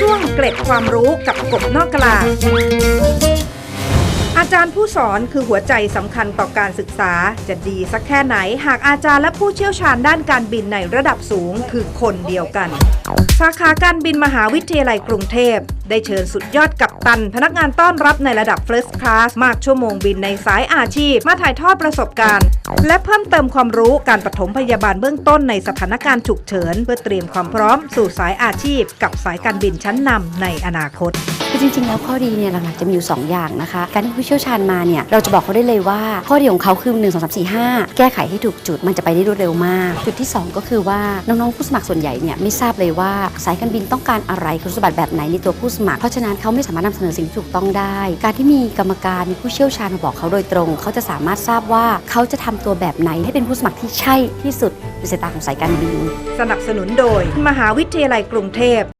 ช่วงเกร็ดความรู้กับกบนอกกลาอา จารย์ผู้สอนคือหัวใจสำคัญต่อการศึกษา จะดีสักแค่ไหน หากอาจารย์และผู้เชี่ยวชาญด้านการบินในระดับสูงคือคนเดียวกัน สาขาการบินมหาวิทยาลัยกรุงเทพ ได้เชิญสุดยอดกัปตัน พนักงานต้อนรับในระดับ First Class มากชั่วโมงบินในสายอาชีพ มาถ่ายทอดประสบการณ์ และเพิ่มเติมความรู้การปฐมพยาบาลเบื้องต้นในสถานการณ์ฉุกเฉิน เพื่อเตรียมความพร้อมสู่สายอาชีพ กับสายการบินชั้นนำในอนาคต คือจริงๆ แล้วข้อดีเนี่ยหลักๆจะมีอยู่ 2 อย่างนะคะ การที่ผู้เชี่ยวชาญมาเนี่ยเราจะบอกเขาได้เลยว่า ข้อดีของเขาคือ 1 2 3 4 5 แก้ไขให้ถูกจุดมันจะไปได้รวดเร็วมาก จุดที่ 2 ก็คือว่าน้องๆผู้สมัครส่วนใหญ่เนี่ยไม่ทราบเลยว่าสายการบินต้องการอะไรคุณสมบัติแบบไหนในตัวผู้สมัคร เพราะฉะนั้นเขาไม่สามารถนำเสนอสิ่งที่ถูกต้องได้ การที่มีกรรมการมีผู้เชี่ยวชาญมาบอกเขาโดยตรง เขาจะสามารถทราบว่าเขาจะทำตัวแบบไหนให้เป็นผู้สมัครที่ใช่ที่สุดในสายตาของสายการบิน สนับสนุนโดย มหาวิทยาลัยกรุงเทพ